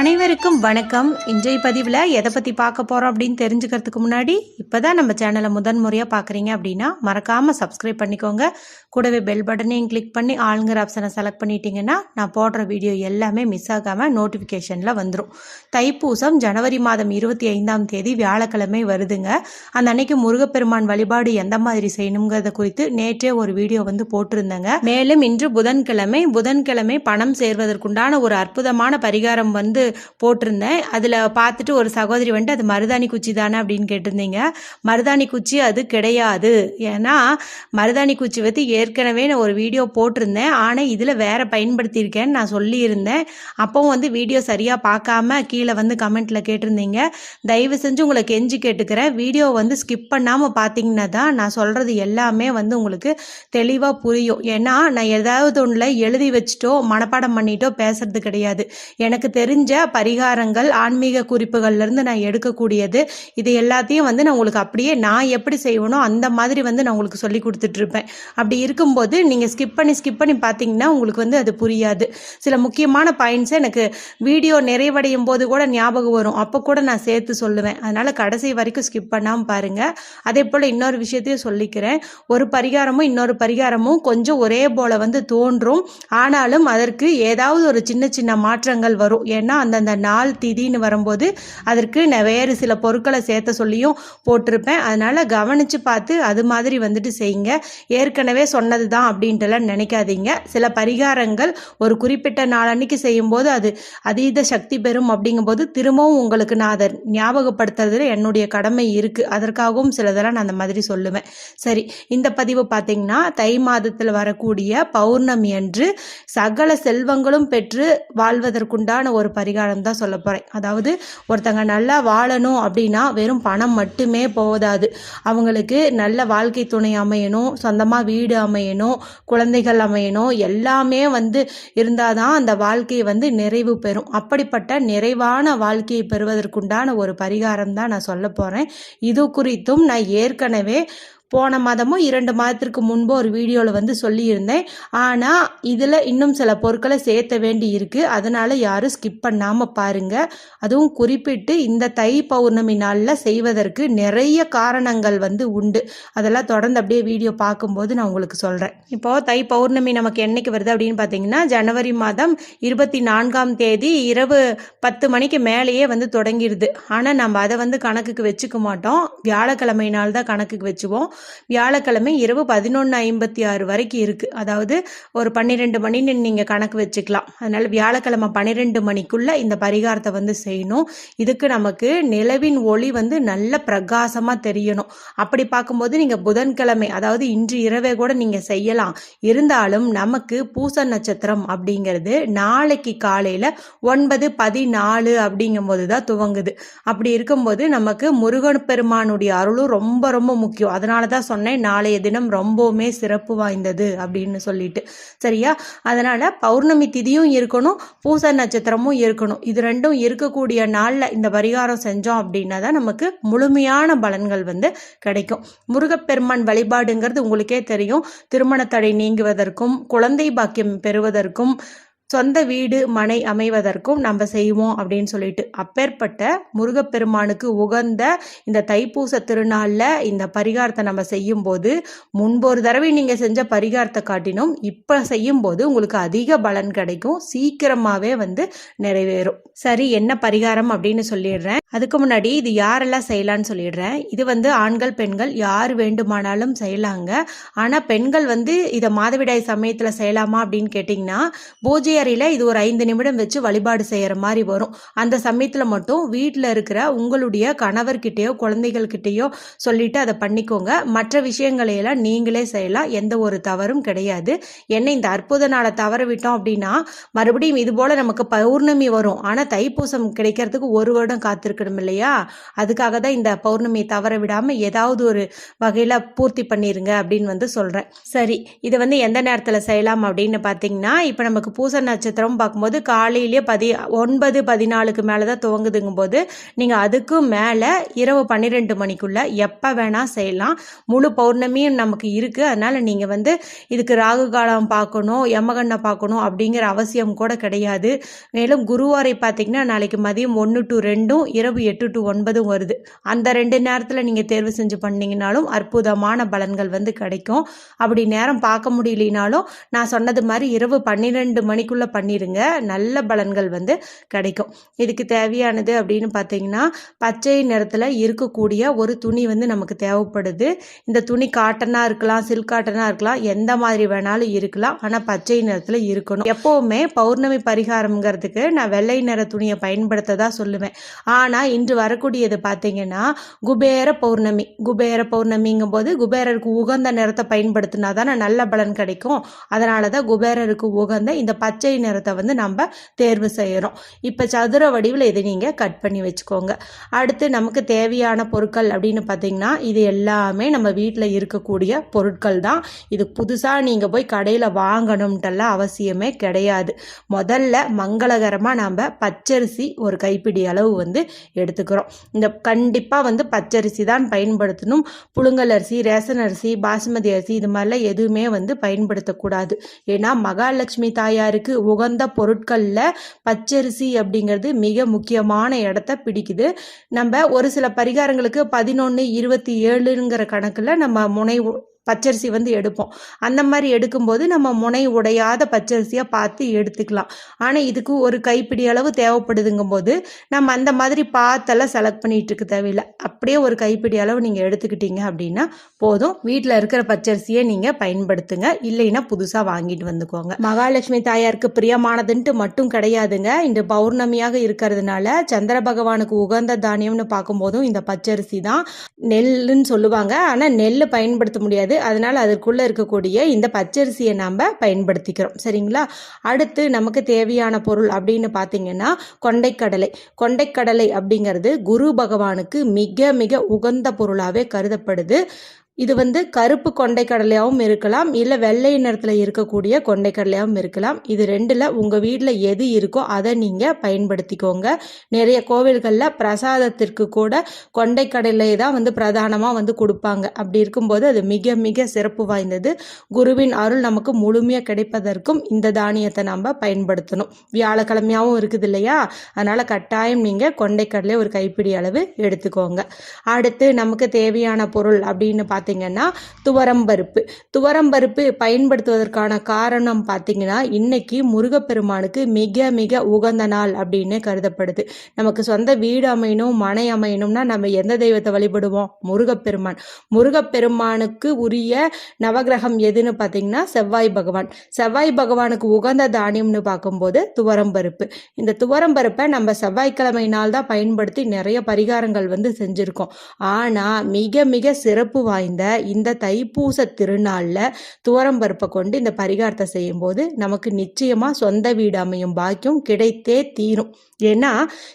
அனைவருக்கும் வணக்கம். இன்றைய பதிவில் எதை பற்றி பார்க்க போகிறோம் அப்படின்னு தெரிஞ்சுக்கிறதுக்கு முன்னாடி இப்போ தான் நம்ம சேனலை முதன் முறையாக பார்க்குறீங்க அப்படின்னா மறக்காமல் சப்ஸ்கிரைப் பண்ணிக்கோங்க. கூடவே பெல் பட்டனையும் கிளிக் பண்ணி ஆளுங்கிற ஆப்ஷனை செலக்ட் பண்ணிட்டீங்கன்னா நான் போடுற வீடியோ எல்லாமே மிஸ் ஆகாமல் நோட்டிஃபிகேஷனில் வந்துடும் தைப்பூசம் ஜனவரி மாதம் இருபத்தி ஐந்தாம் தேதி வியாழக்கிழமை வருதுங்க. அந்த அன்னைக்கு முருகப்பெருமான் வழிபாடு எந்த மாதிரி செய்யணுங்கிறத குறித்து நேற்றே ஒரு வீடியோ வந்து போட்டிருந்தேங்க. மேலும் இன்று புதன்கிழமை புதன்கிழமை பணம் சேர்வதற்குண்டான ஒரு அற்புதமான பரிகாரம் வந்து போட்டிருந்தேன். அதில் பார்த்துட்டு ஒரு சகோதரி வந்துட்டு அது மருதாணி குச்சி தானே? அப்படின்னு கேட்டிருந்தீங்க. மருதாணி குச்சி அது கிடையாது. ஏன்னா மருதாணி குச்சி பற்றி ஏற்கனவே நான் ஒரு வீடியோ போட்டிருந்தேன். ஆனால் இதில் வேற பயன்படுத்தியிருக்கேன்னு நான் சொல்லியிருந்தேன். அப்போவும் வந்து வீடியோ சரியாக பார்க்காம கீழே வந்து கமெண்ட்டில் கேட்டிருந்தீங்க. தயவு செஞ்சு உங்களை கெஞ்சி கேட்டுக்கிறேன். வீடியோ வந்து ஸ்கிப் பண்ணாமல் பார்த்தீங்கன்னா தான் நான் சொல்கிறது எல்லாமே வந்து உங்களுக்கு தெளிவாக புரியும். ஏன்னா நான் ஏதாவது ஒன்றில் எழுதி வச்சுட்டோ மனப்பாடம் பண்ணிட்டோ பேசுறது கிடையாது. எனக்கு தெரிஞ்ச பரிகாரங்கள் ஆன்மீக குறிப்புகள்லேருந்து நான் எடுக்கக்கூடியது. இது எல்லாத்தையும் வந்து நான் உங்களுக்கு அப்படியே நான் எப்படி செய்வனோ அந்த மாதிரி வந்து நான் உங்களுக்கு சொல்லி கொடுத்துட்ருப்பேன். அப்படி இருக்கும்போது நீங்கள் ஸ்கிப் பண்ணி ஸ்கிப் பண்ணி பார்த்தீங்கன்னா உங்களுக்கு வந்து அது புரியாது. சில முக்கியமான பாயிண்ட்ஸை எனக்கு வீடியோ நிறைவடையும் போது கூட ஞாபகம் வரும். அப்போ கூட நான் சேர்த்து சொல்லுவேன். அதனால் கடைசி வரைக்கும் ஸ்கிப் பண்ணாமல் பாருங்கள் அதே போல் இன்னொரு விஷயத்தையும் சொல்லிக்கிறேன். ஒரு பரிகாரமும் இன்னொரு பரிகாரமும் கொஞ்சம் ஒரே போல் வந்து தோன்றும். ஆனாலும் அதற்கு ஏதாவது ஒரு சின்ன சின்ன மாற்றங்கள் வரும். ஏன்னா அந்தந்த நாள் திதின்னு வரும்போது அதற்கு நான் வேறு சில பொருட்களை சேர்த்த சொல்லியும் போட்டிருப்பேன். அதனால் கவனித்து பார்த்து அது மாதிரி வந்துட்டு செய்யுங்க. ஏற்கனவே சொன்னது தான் அப்படின்ட்டுலாம் நினைக்காதீங்க. சில பரிகாரங்கள் ஒரு குறிப்பிட்ட நாளன்னைக்கு செய்யும்போது அது அதீத சக்தி பெறும் அப்படிங்கும்போது திரும்பவும் உங்களுக்கு நான் அதை ஞாபகப்படுத்துறதுல என்னுடைய கடமை இருக்குது அதற்காகவும் சிலதெல்லாம் நான் அந்த மாதிரி சொல்லுவேன். சரி இந்த பதிவு பார்த்தீங்கன்னா தை மாதத்தில் வரக்கூடிய பௌர்ணமி அன்று சகல செல்வங்களும் பெற்று வாழ்வதற்குண்டான ஒரு பரி பரிகாரம் தான் சொல்ல போகிறேன் அதாவது ஒருத்தங்க நல்லா வாழணும் அப்படின்னா வெறும் பணம் மட்டுமே போதாது. அவங்களுக்கு நல்ல வாழ்க்கை துணை அமையணும் சொந்தமாக வீடு அமையணும் குழந்தைகள் அமையணும் எல்லாமே வந்து இருந்தால் தான் அந்த வாழ்க்கையை வந்து நிறைவு பெறும். அப்படிப்பட்ட நிறைவான வாழ்க்கையை பெறுவதற்குண்டான ஒரு பரிகாரம் தான் நான் சொல்ல போகிறேன் இது குறித்தும் நான் ஏற்கனவே போன மாதமும் இரண்டு மாதத்திற்கு முன்பு ஒரு வீடியோவில் வந்து சொல்லியிருந்தேன். ஆனால் இதில் இன்னும் சில பொருட்களை சேர்த்த வேண்டி இருக்குது அதனால் யாரும் ஸ்கிப் பண்ணாமல் பாருங்கள் அதுவும் குறிப்பிட்டு இந்த தை பௌர்ணமி நாளில் செய்வதற்கு நிறைய காரணங்கள் வந்து உண்டு. அதெல்லாம் தொடர்ந்து அப்படியே வீடியோ பார்க்கும்போது நான் உங்களுக்கு சொல்கிறேன் இப்போது தை பௌர்ணமி நமக்கு என்னைக்கு வருது அப்படின்னு பார்த்தீங்கன்னா ஜனவரி மாதம் இருபத்தி நான்காம் தேதி இரவு பத்து மணிக்கு மேலேயே வந்து தொடங்கிடுது ஆனால் நம்ம அதை வந்து கணக்குக்கு வச்சுக்க மாட்டோம். வியாழக்கிழமை நாள் தான் கணக்குக்கு வச்சுவோம். வியாழக்கிழமை இரவு பதினொன்று ஐம்பத்தி ஆறு வரைக்கும் இருக்குது அதாவது ஒரு பன்னிரெண்டு மணின்னு நீங்கள் கணக்கு வச்சுக்கலாம். அதனால் வியாழக்கிழமை பன்னிரெண்டு மணிக்குள்ளே இந்த பரிகாரத்தை வந்து செய்யணும். இதுக்கு நமக்கு நிலவின் ஒளி வந்து நல்ல பிரகாசமாக தெரியணும். அப்படி பார்க்கும்போது நீங்கள் புதன்கிழமை அதாவது இன்று இரவே கூட நீங்கள் செய்யலாம். இருந்தாலும் நமக்கு பூச நட்சத்திரம் அப்படிங்கிறது நாளைக்கு காலையில் ஒன்பது பதினாலு அப்படிங்கும்போது தான் துவங்குது. அப்படி இருக்கும்போது நமக்கு முருகன் பெருமானுடைய அருளும் ரொம்ப ரொம்ப முக்கியம். அதனால தான் சொன்னேன் நாளைய தினம் ரொம்பவுமே சிறப்பு வாய்ந்தது அப்படின்னு சொல்லிட்டு. சரியா? அதனால் பௌர்ணமி திதியும் இருக்கணும் பூச நட்சத்திரமும் இருக்கணும். இது ரெண்டும் இருக்கக்கூடிய நாளில் இந்த பரிகாரம் செஞ்சோம் அப்படின்னா தான் நமக்கு முழுமையான பலன்கள் வந்து கிடைக்கும். முருகப்பெருமான் வழிபாடுங்கிறது உங்களுக்கே தெரியும். திருமண தடை நீங்குவதற்கும் குழந்தை பாக்கியம் பெறுவதற்கும் சொந்த வீடு மனை அமைவதற்கும் நம்ம செய்வோம் அப்படின்னு சொல்லிட்டு அப்பேற்பட்ட முருகப்பெருமானுக்கு உகந்த இந்த தைப்பூச திருநாளில் இந்த பரிகாரத்தை நம்ம செய்யும்போது முன்பொரு தடவை நீங்கள் செஞ்ச பரிகாரத்தை காட்டினும் இப்போ செய்யும்போது உங்களுக்கு அதிக பலன் கிடைக்கும். சீக்கிரமாகவே வந்து நிறைவேறும். சரி என்ன பரிகாரம் அப்படின்னு சொல்லிடுறேன். அதுக்கு முன்னாடி இது யாரெல்லாம் செய்யலான்னு சொல்லிடுறேன். இது வந்து ஆண்கள் பெண்கள் யார் வேண்டுமானாலும் செய்யலாங்க. ஆனால் பெண்கள் வந்து இதை மாதவிடாய் சமயத்தில் செய்யலாமா அப்படின்னு கேட்டிங்கன்னா பூஜை அறையில் இது ஒரு ஐந்து நிமிடம் வச்சு வழிபாடு செய்கிற மாதிரி வரும். அந்த சமயத்தில் மட்டும் வீட்டில் இருக்கிற உங்களுடைய கணவர்கிட்டயோ குழந்தைகள்கிட்டயோ சொல்லிட்டு அதை பண்ணிக்கோங்க. மற்ற விஷயங்களையெல்லாம் நீங்களே செய்யலாம். எந்த ஒரு தவறும் கிடையாது. என்ன இந்த அற்புத நாளை தவற விட்டோம் அப்படின்னா மறுபடியும் இது போல் நமக்கு பௌர்ணமி வரும். ஆனால் தைப்பூசம் கிடைக்கிறதுக்கு ஒரு வருடம் காத்திருக்கணும் இல்லையா? அதுக்காக தான் இந்த பௌர்ணமியை தவற விடாமல் ஏதாவது ஒரு வகையில் பூர்த்தி பண்ணிருங்க அப்படின்னு வந்து சொல்கிறேன் சரி இதை வந்து எந்த நேரத்தில் செய்யலாம் அப்படின்னு பார்த்தீங்கன்னா இப்போ நமக்கு பூச நட்சத்திரம் பார்க்கும்போது காலையிலேயே பதி ஒன்பது பதினாலுக்கு மேலே தான் துவங்குதுங்கும் போது நீங்கள் அதுக்கும் மேலே இரவு பன்னிரெண்டு மணிக்குள்ளே எப்போ வேணால் செய்யலாம். முழு பௌர்ணமியும் நமக்கு இருக்குது அதனால் நீங்கள் வந்து இதுக்கு ராகு காலம் பார்க்கணும் யமகண்ணை பார்க்கணும் அப்படிங்கிற அவசியம் கூட கிடையாது. மேலும் குருவாரை பார்த்தீங்கன்னா நாளைக்கு மதியம் ஒன்று டு ரெண்டும் இரவு எட்டு டு ஒன்பதும் வருது. அந்த ரெண்டு நேரத்தில் நீங்கள் தேர்வு செஞ்சு பண்ணீங்கனாலும் அற்புதமான பலன்கள் வந்து கிடைக்கும். அப்படி நேரம் பார்க்க முடியலனாலும் நான் சொன்னது மாதிரி இரவு பன்னிரெண்டு மணிக்கு மணிக்குள்ளே பண்ணிடுங்க நல்ல பலன்கள் வந்து கிடைக்கும். இதுக்கு தேவையானது அப்படின்னு பார்த்தீங்கன்னா பச்சை நிறத்தில் இருக்கக்கூடிய ஒரு துணி வந்து நமக்கு தேவைப்படுது. இந்த துணி காட்டனாக இருக்கலாம் சில்க் காட்டனாக இருக்கலாம் எந்த மாதிரி வேணாலும் இருக்கலாம். ஆனால் பச்சை நிறத்தில் இருக்கணும். எப்போவுமே பௌர்ணமி பரிகாரம்ங்கிறதுக்கு நான் வெள்ளை நிற துணியை பயன்படுத்த தான் சொல்லுவேன். ஆனால் இன்று வரக்கூடியது பார்த்தீங்கன்னா குபேர பௌர்ணமி. குபேர பௌர்ணமிங்கும் போது குபேரருக்கு உகந்த நிறத்தை பயன்படுத்தினா தானே நல்ல பலன் கிடைக்கும். அதனால தான் குபேரருக்கு உகந்த இந்த பச்சை நிறத்தை வந்து நம்ம தேர்வு செய்கிறோம் இப்போ சதுர வடிவில் இதை நீங்கள் கட் பண்ணி வச்சுக்கோங்க. அடுத்து நமக்கு தேவையான பொருட்கள் அப்படின்னு பார்த்தீங்கன்னா இது எல்லாமே நம்ம வீட்டில் இருக்கக்கூடிய பொருட்கள் தான். இது புதுசாக நீங்கள் போய் கடையில் வாங்கணும்ட்டெல்லாம் அவசியமே கிடையாது. முதல்ல மங்களகரமாக நம்ம பச்சரிசி ஒரு கைப்பிடி அளவு வந்து எடுத்துக்கிறோம். இந்த கண்டிப்பாக வந்து பச்சரிசி தான் பயன்படுத்தணும். புழுங்கல் அரிசி ரேசன் அரிசி பாசுமதி அரிசி இது மாதிரிலாம் எதுவுமே வந்து பயன்படுத்தக்கூடாது. ஏன்னா மகாலட்சுமி தாயாருக்கு உகந்த பொருட்களில் பச்சரிசி அப்படிங்கிறது மிக முக்கியமான இடத்த பிடிக்குது. நம்ம ஒரு சில பரிகாரங்களுக்கு பதினொன்று இருபத்தி ஏழுங்கிற கணக்கில் நம்ம முனை பச்சரிசி வந்து எடுப்போம். அந்த மாதிரி எடுக்கும்போது நம்ம முனை உடையாத பச்சரிசியாக பார்த்து எடுத்துக்கலாம். ஆனால் இதுக்கு ஒரு கைப்பிடி அளவு தேவைப்படுதுங்கும் போது நம்ம அந்த மாதிரி பார்த்தெல்லாம் செலக்ட் பண்ணிகிட்டு இருக்க தேவையில்லை. அப்படியே ஒரு கைப்பிடி அளவு நீங்கள் எடுத்துக்கிட்டீங்க அப்படின்னா போதும். வீட்டில் இருக்கிற பச்சரிசியை நீங்கள் பயன்படுத்துங்க. இல்லைன்னா புதுசாக வாங்கிட்டு வந்துக்கோங்க. மகாலட்சுமி தாயாருக்கு பிரியமானதுன்ட்டு மட்டும் கிடையாதுங்க. இன்று பௌர்ணமியாக இருக்கிறதுனால சந்திர பகவானுக்கு உகந்த தானியம்னு பார்க்கும்போதும் இந்த பச்சரிசி தான் நெல்லுன்னு சொல்லுவாங்க. ஆனால் நெல் பயன்படுத்த முடியாது. அதனால் அதற்குள்ளே இருக்கக்கூடிய இந்த பச்சரிசியை நம்ம பயன்படுத்திக்கிறோம். சரிங்களா? அடுத்து நமக்கு தேவையான பொருள் அப்படின்னு பார்த்தீங்கன்னா கொண்டைக்கடலை. கொண்டைக்கடலை அப்படிங்கிறது குரு பகவானுக்கு மிக மிக உகந்த பொருளாகவே கருதப்படுது. இது வந்து கருப்பு கொண்டைக்கடலையாகவும் இருக்கலாம் இல்லை வெள்ளை நிறத்தில் இருக்கக்கூடிய கொண்டைக்கடலையாகவும் இருக்கலாம். இது ரெண்டில் உங்கள் வீட்டில் எது இருக்கோ அதை நீங்கள் பயன்படுத்திக்கோங்க. நிறைய கோவில்களில் பிரசாதத்திற்கு கூட கொண்டைக்கடலை தான் வந்து பிரதானமாக வந்து கொடுப்பாங்க. அப்படி இருக்கும்போது அது மிக மிக சிறப்பு வாய்ந்தது. குருவின் அருள் நமக்கு முழுமையாக கிடைப்பதற்கும் இந்த தானியத்தை நம்ம பயன்படுத்தணும். வியாழக்கிழமையாகவும் இருக்குது இல்லையா? அதனால் கட்டாயம் நீங்கள் கொண்டைக்கடலை ஒரு கைப்பிடி அளவு எடுத்துக்கோங்க. அடுத்து நமக்கு தேவையான பொருள் அப்படின்னு பார்த்தீங்கன்னா துவரம்பருப்பு. துவரம்பருப்பு பயன்படுத்துவதற்கான காரணம் பார்த்தீங்கன்னா இன்னைக்கு முருகப்பெருமானுக்கு மிக மிக உகந்த நாள் அப்படின்னு கருதப்படுது. நமக்கு சொந்த வீடு அமையணும் மனை அமையணும்னா நம்ம எந்த தெய்வத்தை வழிபடுவோம்? முருகப்பெருமான். முருகப்பெருமானுக்கு உரிய நவகிரகம் எதுன்னு பார்த்தீங்கன்னா செவ்வாய் பகவான். செவ்வாய் பகவானுக்கு உகந்த தானியம்னு பார்க்கும்போது துவரம்பருப்பு. இந்த துவரம்பருப்பை நம்ம செவ்வாய்க்கிழமை நாள் தான் பயன்படுத்தி நிறைய பரிகாரங்கள் வந்து செஞ்சுருக்கோம். ஆனால் மிக மிக சிறப்பு வாய்ந்த இந்த தைப்பூச திருநாளில் துவரம்பருப்பை கொண்டு இந்த பரிகாரத்தை செய்யும்போது நமக்கு நிச்சயமாக சொந்த வீடு அமையும் பாக்கியம் கிடைத்தே தீரும். ஏன்னா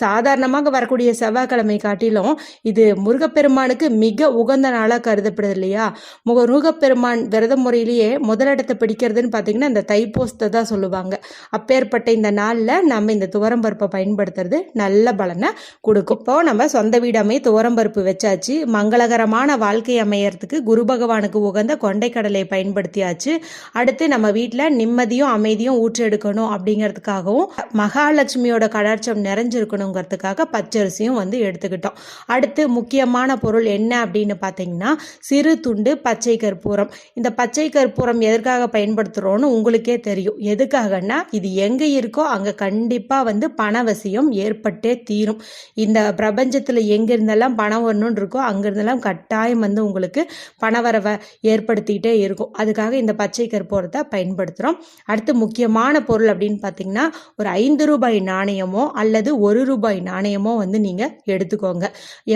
சாதாரணமாக வரக்கூடிய செவ்வாய்க்கிழமை காட்டிலும் இது முருகப்பெருமானுக்கு மிக உகந்த நாளாக கருதப்படுது இல்லையா? முக முருகப்பெருமான் விரத முறையிலேயே முதலிடத்தை பிடிக்கிறதுன்னு பார்த்தீங்கன்னா இந்த தைப்பூசத்தை தான் சொல்லுவாங்க. அப்பேற்பட்ட இந்த நாளில் நம்ம இந்த துவரம்பருப்பை பயன்படுத்துறது நல்ல பலனை கொடுக்கும். இப்போ நம்ம சொந்த வீடு அமைய துவரம்பருப்பு வச்சாச்சு. மங்களகரமான வாழ்க்கை அமையறதுக்கு குரு பகவானுக்கு உகந்த கொண்டைக்கடலை பயன்படுத்தியாச்சு. அடுத்து நம்ம வீட்டில் நிம்மதியும் அமைதியும் ஊற்றெடுக்கணும் அப்படிங்கிறதுக்காகவும் மகாலட்சுமியோட கடாட்சம் நிறைஞ்சிருக்கணுங்கிறதுக்காக பச்சரிசியும் வந்து எடுத்துக்கிட்டோம். அடுத்து முக்கியமான பொருள் என்ன அப்படின்னு பார்த்தீங்கன்னா சிறு துண்டு பச்சை கற்பூரம். இந்த பச்சை கற்பூரம் எதற்காக பயன்படுத்துகிறோன்னு உங்களுக்கே தெரியும். எதுக்காகன்னா இது எங்கே இருக்கோ அங்கே கண்டிப்பாக வந்து பணவசியம் ஏற்பட்டே தீரும். இந்த பிரபஞ்சத்தில் எங்கிருந்தெல்லாம் பணம் வரணும்னு இருக்கோ அங்கிருந்தெல்லாம் கட்டாயம் வந்து உங்களுக்கு பணவரவை ஏற்படுத்திக்கிட்டே இருக்கும். அதுக்காக இந்த பச்சை கற்பூரத்தை பயன்படுத்துகிறோம் அடுத்து முக்கியமான பொருள் அப்படின்னு பார்த்தீங்கன்னா ஒரு ஐந்து ரூபாய் நாணயமோ அல்லது ஒரு ரூபாய் நாணயமோ வந்து நீங்கள் எடுத்துக்கோங்க.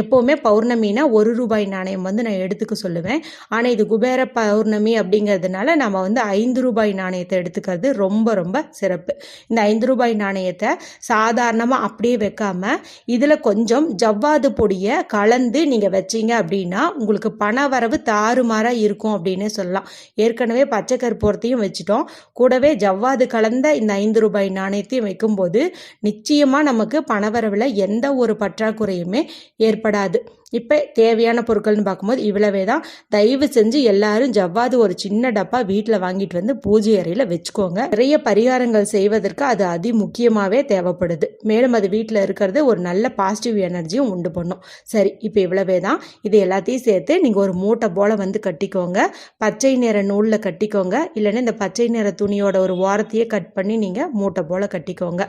எப்போவுமே பௌர்ணமினா ஒரு ரூபாய் நாணயம் வந்து நான் எடுத்துக்க சொல்லுவேன். ஆனால் இது குபேர பௌர்ணமி அப்படிங்கிறதுனால நம்ம வந்து ஐந்து ரூபாய் நாணயத்தை எடுத்துக்கிறது ரொம்ப ரொம்ப சிறப்பு. இந்த ஐந்து ரூபாய் நாணயத்தை சாதாரணமாக அப்படியே வைக்காம இதில் கொஞ்சம் ஜவ்வாது பொடியை கலந்து நீங்கள் வச்சீங்க அப்படின்னா உங்களுக்கு பண வரவு தாறுமாறாக இருக்கும் அப்படின்னு சொல்லலாம். ஏற்கனவே பச்சை கற்பூரத்தையும் வச்சுட்டோம். கூடவே ஜவ்வாது கலந்த இந்த ஐந்து ரூபாய் நாணயத்தையும் வைக்கும்போது நிச்சயமாக நமக்கு பணவரவில் எந்த ஒரு பற்றாக்குறையுமே ஏற்படாது. இப்போ தேவையான பொருட்கள்னு பார்க்கும்போது இவ்வளவே தான். தயவு செஞ்சு எல்லாரும் ஜவ்வாது ஒரு சின்ன டப்பா வீட்டில் வாங்கிட்டு வந்து பூஜை அறையில் வச்சுக்கோங்க. நிறைய பரிகாரங்கள் செய்வதற்கு அது அதி முக்கியமாகவே தேவைப்படுது. மேலும் அது வீட்டில் இருக்கிறது ஒரு நல்ல பாசிட்டிவ் எனர்ஜியும் உண்டு பண்ணும். சரி இப்போ இவ்வளவே தான். இது எல்லாத்தையும் சேர்த்து நீங்கள் ஒரு மூட்டை போல் வந்து கட்டிக்கோங்க. பச்சை நிற நூலில் கட்டிக்கோங்க. இல்லைன்னா இந்த பச்சை நிற துணியோட ஒரு ஓரத்தையே கட் பண்ணி நீங்கள் மூட்டை போல் கட்டிக்கோங்க.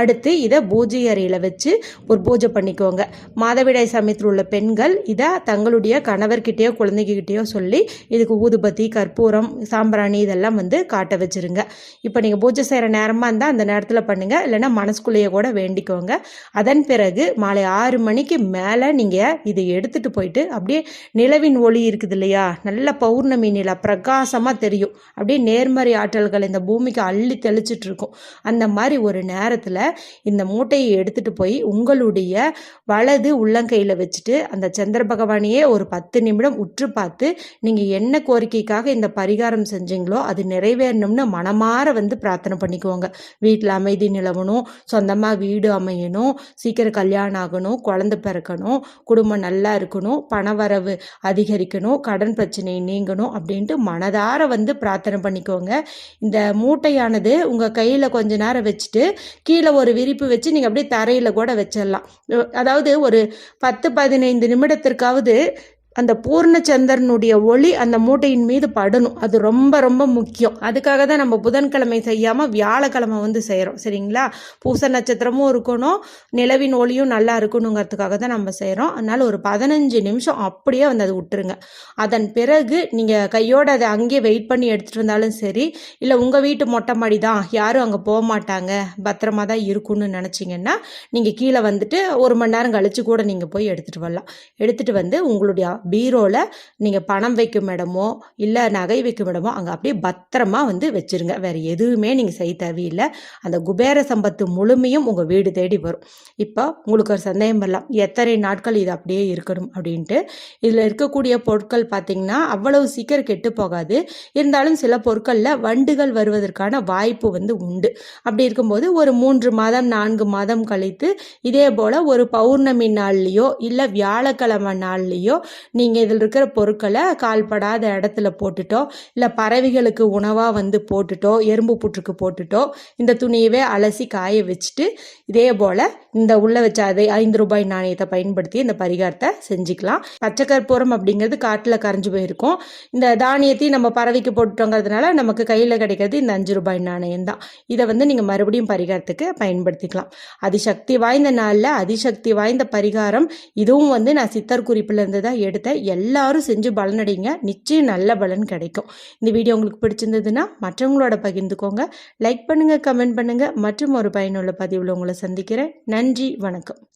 அடுத்து இதை பூஜை அறையில் வச்சு ஒரு பூஜை பண்ணிக்கோங்க. மாதவிடாய் சமயத்தில் உள்ள பெண் பெண்கள் இதை தங்களுடைய கணவர்கிட்டயோ குழந்தைகிட்டேயோ சொல்லி இதுக்கு ஊதுபத்தி கற்பூரம் சாம்பிராணி இதெல்லாம் வந்து காட்ட வச்சுருங்க. இப்போ நீங்கள் பூஜை செய்கிற நேரமாக இருந்தால் அந்த நேரத்தில் பண்ணுங்கள் இல்லைன்னா மனசுக்குள்ளேயே கூட வேண்டிக்கோங்க. அதன் பிறகு மாலை ஆறு மணிக்கு மேலே நீங்கள் இதை எடுத்துகிட்டு போயிட்டு அப்படியே நிலவின் ஒளி இருக்குது இல்லையா? நல்ல பௌர்ணமி நிலா பிரகாசமாக தெரியும். அப்படியே நேர்மறை ஆற்றல்கள் இந்த பூமிக்கு அள்ளி தெளிச்சிட்டு இருக்கும். அந்த மாதிரி ஒரு நேரத்தில் இந்த மூட்டையை எடுத்துகிட்டு போய் உங்களுடைய வலது உள்ளங்கையில் வச்சுட்டு அந்த சந்திர பகவானையே ஒரு பத்து நிமிடம் உற்று பார்த்து நீங்கள் என்ன கோரிக்கைக்காக இந்த பரிகாரம் செஞ்சீங்களோ அது நிறைவேறணும்னு மனமாற வந்து பிரார்த்தனை பண்ணிக்குவோங்க வீட்டில் அமைதி நிலவணும் சொந்தமாக வீடு அமையணும் சீக்கிரம் கல்யாணம் ஆகணும் குழந்தை பிறக்கணும் குடும்பம் நல்லா இருக்கணும் பணவரவு அதிகரிக்கணும் கடன் பிரச்சனை நீங்கணும் அப்படின்ட்டு மனதார வந்து பிரார்த்தனை பண்ணிக்கோங்க. இந்த மூட்டையானது உங்கள் கையில் கொஞ்ச நேரம் வச்சுட்டு கீழே ஒரு விரிப்பு வச்சு நீங்கள் அப்படியே தரையில் கூட வச்சிடலாம். அதாவது ஒரு பத்து பதினைந்து நிமிடத்திற்காவது அந்த பூர்ணச்சந்திரனுடைய ஒளி அந்த மூட்டையின் மீது படணும். அது ரொம்ப ரொம்ப முக்கியம். அதுக்காக தான் நம்ம புதன்கிழமை செய்யாமல் வியாழக்கிழமை வந்து செய்கிறோம் சரிங்களா? பூச நட்சத்திரமும் இருக்கணும். நிலவின் ஒளியும் நல்லா இருக்கணுங்கிறதுக்காக தான் நம்ம செய்கிறோம் அதனால் ஒரு பதினஞ்சு நிமிஷம் அப்படியே வந்து அதை விட்டுருங்க. அதன் பிறகு நீங்கள் கையோட அதை அங்கேயே வெயிட் பண்ணி எடுத்துகிட்டு இருந்தாலும் சரி இல்லை உங்கள் வீட்டு மொட்டை மாடி தான் யாரும் அங்கே போக மாட்டாங்க. பத்திரமா தான் இருக்கும்னு நினச்சிங்கன்னா நீங்கள் கீழே வந்துட்டு ஒரு மணி நேரம் கழித்து கூட நீங்கள் போய் எடுத்துகிட்டு வரலாம். எடுத்துகிட்டு வந்து உங்களுடைய பீரோவில் நீங்கள் பணம் வைக்கும் இடமோ இல்லை நகை வைக்கும் இடமோ அங்கே அப்படியே பத்திரமா வந்து வச்சுருங்க. வேறு எதுவுமே நீங்கள் செய்ய தேவையில்லை. அந்த குபேர சம்பத்து முழுமையும் உங்கள் வீடு தேடி வரும். இப்போ உங்களுக்கு ஒரு சந்தேகம் வரலாம். எத்தனை நாட்கள் இது அப்படியே இருக்கணும் அப்படின்ட்டு. இதில் இருக்கக்கூடிய பொருட்கள் பார்த்திங்கன்னா அவ்வளவு சீக்கிரம் கெட்டு போகாது. இருந்தாலும் சில பொருட்களில் வண்டுகள் வருவதற்கான வாய்ப்பு வந்து உண்டு. அப்படி இருக்கும்போது ஒரு மூன்று மாதம் நான்கு மாதம் கழித்து இதே போல் ஒரு பௌர்ணமி நாள்லேயோ இல்லை வியாழக்கிழமை நாள்லேயோ நீங்கள் இதில் இருக்கிற பொருட்களை கால்படாத இடத்துல போட்டுட்டோ இல்லை பறவைகளுக்கு உணவாக வந்து போட்டுட்டோ எறும்பு புற்றுக்கு போட்டுட்டோ இந்த துணியவே அலசி காய வச்சுட்டு இதே போல் இந்த உள்ள வச்ச அதை ஐந்து ரூபாய் நாணயத்தை பயன்படுத்தி இந்த பரிகாரத்தை செஞ்சுக்கலாம். பச்சை கற்பூரம் அப்படிங்கிறது காட்டில் கரைஞ்சு போயிருக்கும். இந்த தானியத்தையும் நம்ம பறவைக்கு போட்டுட்டோங்கிறதுனால நமக்கு கையில் கிடைக்கிறது இந்த அஞ்சு ரூபாய் நாணயம் தான். இதை வந்து நீங்கள் மறுபடியும் பரிகாரத்துக்கு பயன்படுத்திக்கலாம். அதிசக்தி வாய்ந்த நாளில் அதிசக்தி வாய்ந்த பரிகாரம். இதுவும் வந்து நான் சித்தர் குறிப்பில் இருந்து தான் எடுத்தேன் எல்லாரும் செஞ்சு பலனடைங்க. நிச்சயம் நல்ல பலன் கிடைக்கும். இந்த வீடியோ உங்களுக்கு பிடிச்சிருந்ததுன்னா மற்றவங்களோட பகிர்ந்துக்கோங்க. லைக் பண்ணுங்கள் கமெண்ட் பண்ணுங்கள் மற்றும் ஒரு பயனுள்ள பதிவில் உங்களை சந்திக்கிறேன். நன்றி வணக்கம்.